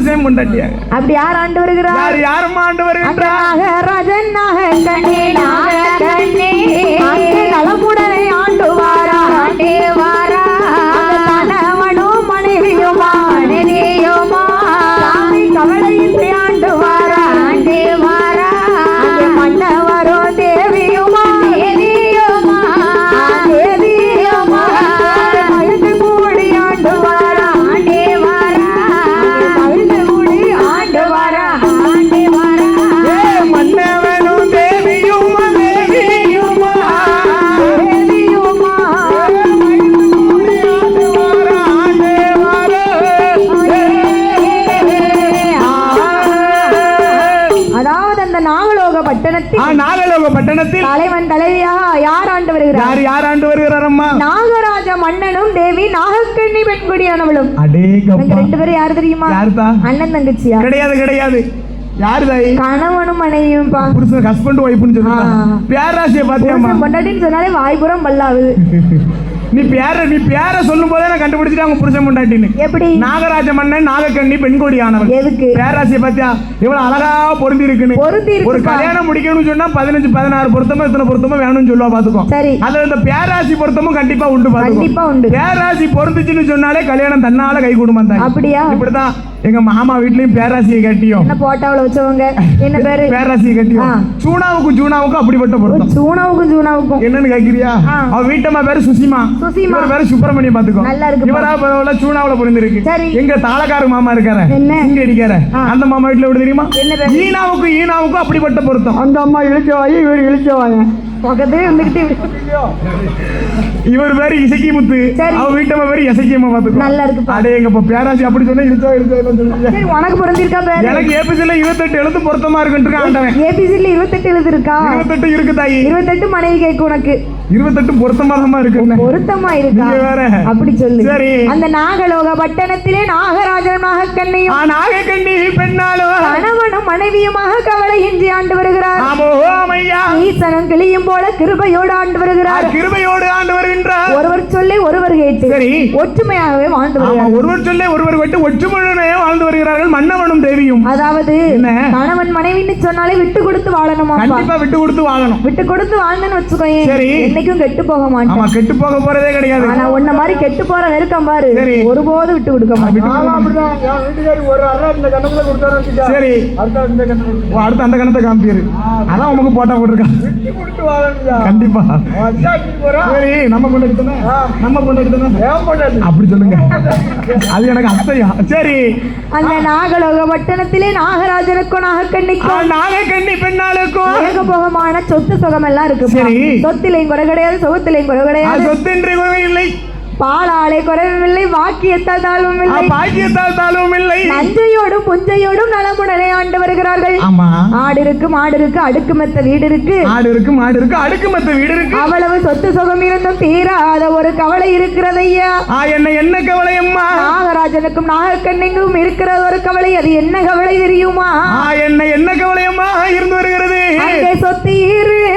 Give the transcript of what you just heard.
புருஷன் முண்டாட்டியாக அப்படி யார் ஆண்டு வருகிறார்? யார் யாரும் ஆண்டு வருகின்றார்? நாகராஜன் நாகக்கண்ணே நாகக்கண்ணே அங்கே நலமுடனே ஆண்டு நாகலோக பட்டணத்தில் தலைவன் தலைவியாக யார் ஆண்டு வருகிறார்? யார் யார் ஆண்டு வருகிறார் அம்மா நாகராஜ மன்னனும் தேவி நாகக்கண்ணி பெண்குடியானவளும் அடேங்கப்பா. ரெண்டு பேரும் யார் தெரியுமா? அண்ணன் தங்கச்சியா? கிடையாது கிடையாது. யாரு தாய் கணவனும் மனைவியும் பா புருஷன் ஹஸ்பண்ட் ஒய்ஃப்னு. பேராசிய பாத்தியாமா புருஷன் பொண்டாட்டின்னு சொன்னாலே வாய்ப்புறம் பல்லாவுது நீ பேர நீ பேர சொல்லும் போதே நான் கண்டுபிடிச்சிட்டு அவங்க புருஷன் பொண்டாட்டின்னு. எப்படி? நாகராஜ மன்னன் நாகக்கண்ணி பெண்கொடி ஆனவன் எதுக்கு? பேராசிய பாத்தியா இவ்வளவு அழகா பொருந்தி இருக்குன்னு பொருந்தி ஒரு. கல்யாணம் முடிக்கணும்னு சொன்னா பதினஞ்சு பதினாறு பொருத்தமும் இத்தனை பொருத்தமும் வேணும்னு சொல்லுவா பாத்துக்கோ சரி. அதுல இந்த பேராசி பொருத்தமும் கண்டிப்பா உண்டு கண்டிப்பா உண்டு. பேராசி பொருந்துச்சுன்னு சொன்னாலே கல்யாணம் தன்னால கை கொடுமா அப்படியா? இப்படிதான் எங்க மாமா வீட்லயும் பேராசியை கட்டியும். என்ன போட்டாவுல வச்சவங்க? என்ன பேரு? பேராசியை கட்டியும். சூனாவுக்கும் ஜூனாவுக்கும் அப்படிப்பட்ட பொருத்தம். சூனாவுக்கும் ஜூனாவுக்கும். என்னன்னு கேக்குறியா. அவ வீட்டம்மா பேரு சுசிமா. சுசிமா. பேரு சுப்பிரமணியம் பாத்துக்கோ நல்லா இருக்குப்பா. இவரா பரவாயில்ல சூனாவுல பொருந்திருக்கு சரி. எங்க தாளக்கார மாமா இருக்காரு என்ன? இங்க அடிக்கார. அந்த மாமா வீட்டுல எப்படி தெரியுமா? ஈனாவுக்கும் ஈனாவுக்கும் அப்படிப்பட்ட பொருத்தம் அந்த அம்மா இழுச்சவாயி இவர் இழுச்சவாங்க பக்கத்து இப்படி- இவர் பேரு இசக்கி முத்து. அவ வீட்டம்மா பேரு இசக்கியம்மா பாத்துக்கோ நல்லா இருக்குப்பா அடே எங்க பேராசி அப்படி சொன்னா சொல்லுங்க. சரி உனக்கு பொருந்திருக்கா பேரு. எனக்கு ஏபிசில இருபத்தெட்டு எழுத்து பொருத்தமா இருக்குன்னு ஆண்டவன் ஏபிசில இருபத்தெட்டு எழுது இருக்கா இருபத்தெட்டு இருக்கு தாயி. இருபத்தெட்டு மனைவி கேக்கு உனக்கு. இருபத்தெட்டு பொருத்தமா தான் இருக்கு. பொருத்தமா இருக்கா? வேற. அப்படி சொல்லு. சரி. அந்த நாகலோக பட்டணத்திலே நாகராஜன் நாகக்கண்ணையும். நாகக்கண்ணி பெண்ணாலும் கணவனும் மனைவியுமாக கவலையின்றி ஆண்டு வருகிறார். ஈசனும் கிளியும் போல கிருபையோடு ஆண்டு வருகிறார். கிருபையோடு ஆண்டு வருகின்றார். ஒருவர் சொல்லி ஒருவர் கேட்டு சரி. ஒற்றுமையாகவே வாழ்ந்து ஆமா வருகிறார். ஒருவர் சொல்லே ஒருவர் விட்டு ஒற்றுமையுடனே வாழ்ந்து வருகிறார்கள் மன்னவனும் தேவியும். அதாவது என்ன? கணவன் மனைவின்னு சொன்னாலே விட்டு கொடுத்து வாழணுமாப்பா? கண்டிப்பா விட்டு கொடுத்து வாழணும். விட்டு கொடுத்து வாழ்ந்தேன்னு வச்சுக்கோயேன். சரி. என்னைக்கும் கெட்டு போக ஆமா மாட்டேன் கெட்டு போக போறதே கிடையாது. ஆனா உன்ன மாதிரி கெட்டு போற வெறுக்கம் பாரு. சரி. ஒருபோதும் விட்டு கொடுக்க மாட்டேன். சரி. அடுத்த அந்த கணத்தை காமிப்பாரு. அதான் உமக்கு போட்டா போட்டிருக்கான். விட்டு கொடுத்து வாழணும்யா கண்டிப்பா. சரி நம்ம நம்ம அப்படி சொல்லுங்க. அது எனக்கு அத்தையா சரி. அந்த நாகலோக பட்டணத்திலே நாகராஜனுக்கும் நாகக்கண்ணிக்கும் நாகக்கண்ணி பெண்ணாளுக்கும். ஏகபோகமான சொத்து சுகம் எல்லாம் இருக்கு சரி. சொத்திலையும் குறை கிடையாது சுகத்திலையும் குறை கிடையாது. சொத்தின்றி இல்லை. பாலாலை குறைவும் இல்லை வாக்கியத்தால் தாழ்வும் இல்லை. பாக்கியத்தால் தாழ்வும் இல்லை. நஞ்சையோடும் புஞ்சையோடும் நலமுடனே ஆண்டு வருகிறார்கள். ஆமா. ஆடு இருக்கு மாடு இருக்கு அடுக்கு மெத்த வீடு இருக்கு ஆடு இருக்கு மாடு இருக்கு அடுக்கு மத்த வீடு இருக்கு அவ்வளவு சொத்து சுகம் இருந்தும் தீராத ஒரு கவலை இருக்கிறது ஐயா ஆ என்ன என்ன கவலை அம்மா? நாகராஜனுக்கும் நாகக்கண்ணிக்கும் இருக்கிற ஒரு கவலை அது என்ன கவலை தெரியுமா? ஆ என்ன என்ன கவலை அம்மா இருந்து வருகிறது. சொத்து இருந்தோ